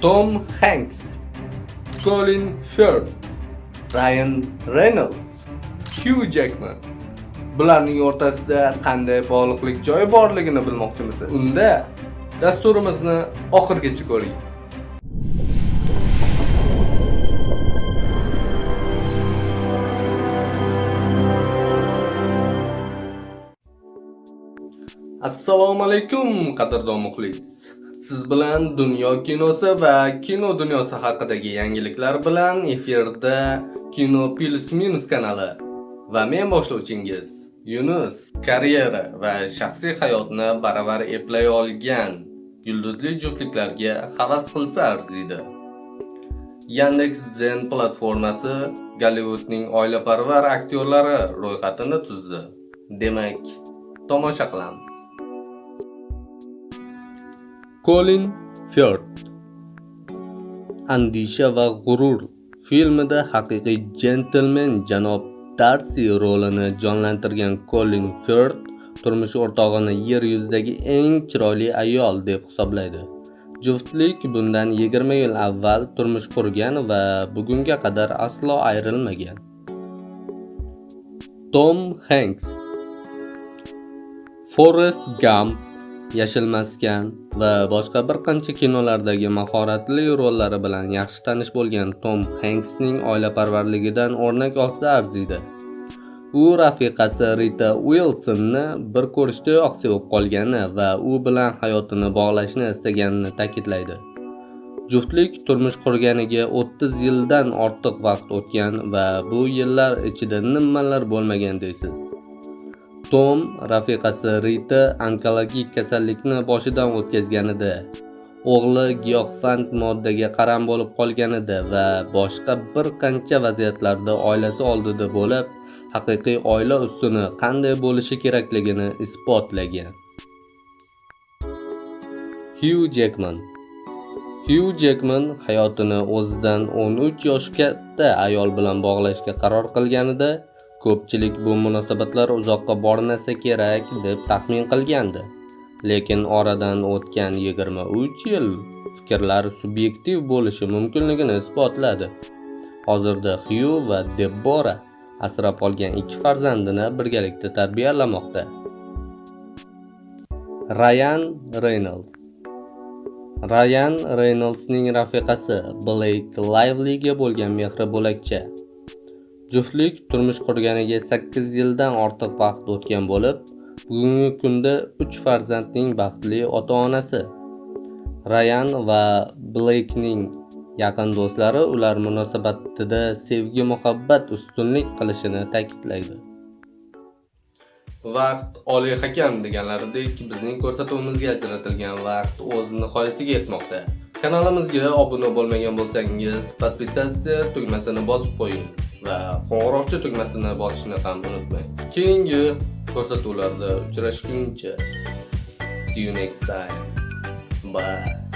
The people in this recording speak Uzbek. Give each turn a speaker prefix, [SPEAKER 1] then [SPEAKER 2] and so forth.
[SPEAKER 1] Tom Hanks, Colin Firth, Ryan Reynolds, Hugh Jackman. Bularning o'rtasida qanday bog'liqlik joyi borligini bilmoqchimisiz? Unda dasturimizni oxirigacha ko'ring. Assalomu alaykum qadrdon muxlis. Siz bilan dunyo kinosi va kino dunyosi haqidagi yangiliklar bilan efirda Kino Plus Minus kanali va men boshlovchingiz Yunus. Karyera va shaxsiy hayotni baravar eplay olgan yulduzli juftliklarga havas qilsa arziydi. Yandex Zen platformasi gollivudning oilaparvar aktyorlari ro'yxatini tuzdi. Demak, tomosha qilamiz. Colin Firth Andisha va g'urur filmida haqiqiy gentleman janob Darsi rolini jonlantirgan Colin Firth turmush o'rtog'ini yer yuzidagi eng chiroyli ayol deb hisoblaydi. Juftlik bundan 20 yil avval turmush qurgan va bugunga qadar aslo ayrilmagan. Tom Hanks Forrest Gump Yashil maskan va boshqa bir qancha kinolardagi mahoratli rollari bilan yaxshi tanish bo'lgan Tom Hanksning oilaparvarligidan o'rnak olsa arziydi. U rafiqasi Rita uilsonni bir ko'rishdayoq sevib qolgani va u bilan hayotini bog'lashni istaganini ta'kidlaydi. Juftlik turmush qurganiga 30 yildan ortiq vaqt o'tgan va bu yillar ichida nimalar bo'lmagan deysiz. Tom rafiqasi Rita onkologik kasallikni boshidan o'tkazganida, o'g'li giyohvand moddaga qaram bo'lib qolganida va boshqa bir qancha vaziyatlarda oilasi oldida bo'lib, haqiqiy oila ustuni qanday bo'lishi kerakligini isbotlagan. Hugh Jackman Hugh Jackman hayotini o'zidan 13 yosh katta ayol bilan bog'lashga qaror qilganida ko'pchilik bu munosabatlar uzoqqa bormasa kerak deb taxmin qilgandi. Lekin oradan o'tgan 23 yil fikrlar subyektiv bo'lishi mumkinligini isbotladi. Hozirda Hugh va Deborah asrab olgan ikki farzandini birgalikda tarbiyalamoqda. Ryan Reynolds Rayan Reynoldsning rafiqasi Bleyk Livliga bo'lgan mehri bo'lakcha. Juftlik turmush qurganiga 8 yildan ortiq vaqt o'tgan bo'lib, bugungi kunda 3 farzandning baxtli ota-onasi. Rayan va Bleykning yaqin do'stlari ular munosabatida sevgi muhabbat ustunlik qilishini ta'kidlaydi. Vaqt oliy hakam deganlaridek bizning ko'rsatuvimizga ajratilgan vaqt o'z nihoyasiga yetmoqda. Kanalimizga obuna bo'lmagan bo'lsangiz, podpisatsiya tugmasini bosib qo'ying va qo'ng'iroqcha tugmasini bosishni ham unutmang. Keyingi ko'rsatuvlarda uchrashguncha. See you next time. Bye.